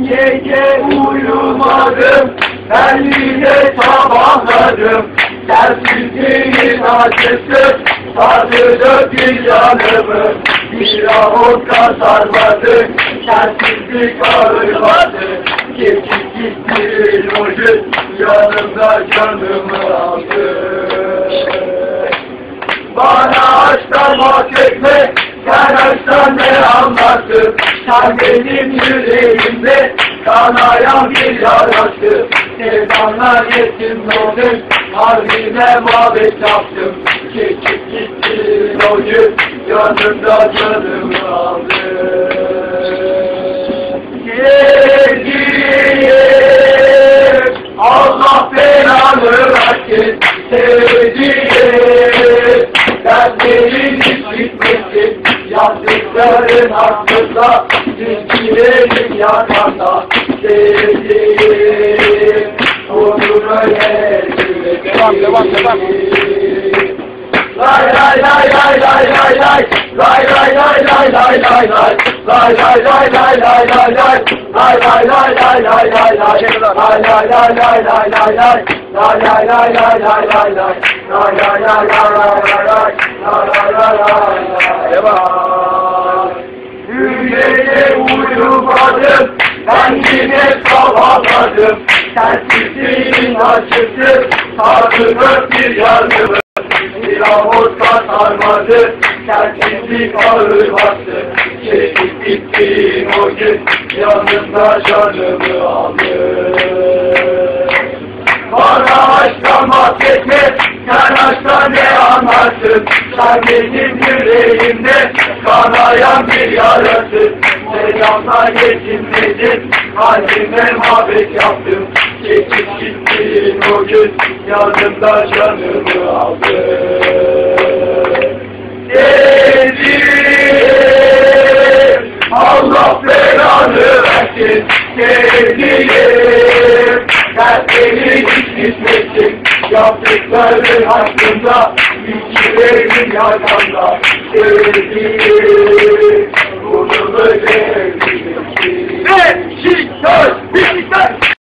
Gece uyumadım, ben yine sabahladım. Sensizliğin acısı, sardı bir canımı. Bir avuka sarmadı, sensizlik ağırmadı. Geçip gitti ucu, yanımda canımı aldı. Bana açtan bahsetme, sen açtan ne anlarsın? Sen benim yüreğimde kanayan bir yarası. Sevdanla yetim oldum, harbine mabet yaptım. Geçip gitti o gün, yanımda canımı aldı. Yazdıkların hakkında, düzgilerin yakanda, sevdiğim, onu böyle Devam, devam, devam. Lay lay lay lay lay lay lay Lay lay lay lay lay lay lay Lay lay lay lay lay lay lay Lay lay lay lay lay lay lay Lay lay lay lay lay lay lay Lay lay lay lay lay lay lay Lay lay lay lay lay lay lay Lay lay lay lay lay Devam. Ben yine sabahladım. Sensizliğin acısı, sardı bir yanımı. Bir avuçla sarmadı, sensizlik ağır bastı. Çekip gittin o gün, yanımda canımı aldı. Bana aşktan bahsetme, sen aşktan ne anlarsın? Sen benim yüreğimde kanayan bir yarası. Selamla yetinmedin, kalbime muhabbet yaptım. Çekip gittin o gün, yanımda canımı aldı. Sevdiğim, Allah belanı versin, sevdiğim. Ben seni hiç gitmesin, yaptıkların hakkında, bilgilerin yakanda. Sevdiğim, bunu